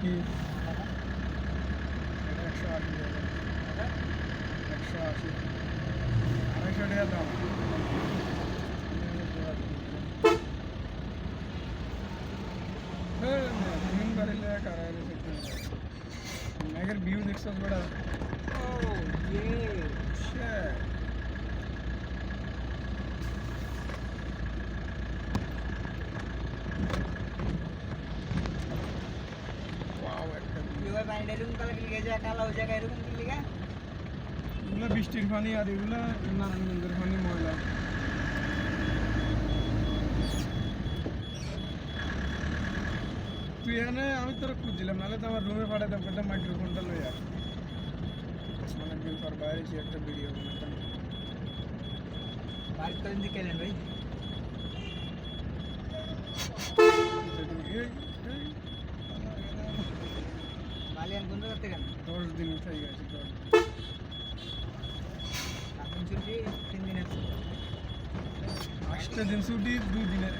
কি এটা একশো আশি টাকা একশো আশি আড়াইশো টাকা দাম দিন বাড়িলে কারাইলে মেঘের ভিউ দেখছ বড়া Oh, yeah. এরকম কালার কি গেছে কালো হয়ে যায় এরকম কি লিগা এগুলো বৃষ্টির পানি আর এগুলো নারায়ণগঞ্জের পানি ময়লা। তুই এখানে আমি তোরা খুঁজছিলাম নাহলে তো আমার রুমে পাঠাতাম একটা মাইক্রোফোনটা লই আর অনেকদিন পর বাইরে ছি একটা ভিডিও বানাতাম বাড়ির এলেন ভাই। দশ দিন গেছে ছুটি তিন দিন পাঁচটা দিন ছুটি দুই দিনের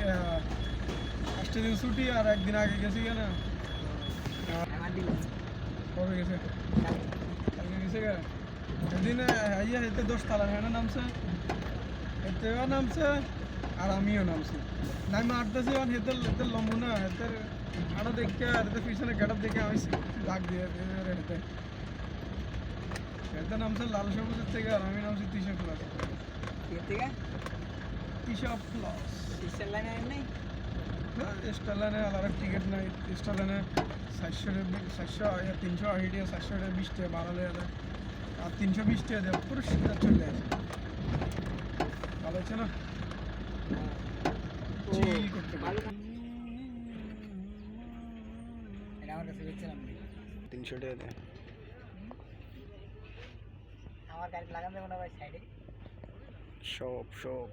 পাঁচটা দিন ছুটি আর একদিন আগে গেছি কেন? কবে গেছে? কালকে। গেছে গা? একদিন আইয়া এতে দশ তালা হ্যাঁ নামছে। এতেও নামছে। আর আমিও নামছি। নাই মারতেছি আর হেতে হেতে লম্বু না হেতে আড়া দেখে আর হেতে পিছনে গেটাপ দেখে আমি ডাক দিয়ে হেতে হেতে নামছে লাল সবুজের থেকে আর আমি নামছি তিশা প্লাস কে থেকে? তিশা প্লাস সিস্টার লাইনে নাই? স্টার লাইনে আলাদা টিকিট নাই। স্টার লাইনে চারশো চারশো তিনশো আশি টাকা চারশো টাকা বিশ টাকা বাড়ালে আর আর তিনশো বিশ টাকা পুরো সিধা চলে আসে। ভালো হচ্ছে না চিল করতে পারে। ভালো এটা আমার কাছে বেচছিলাম তিনশো টাকা দেয় আমার গাড়ি লাগান দেবো না ভাই সাইডে। সব সব।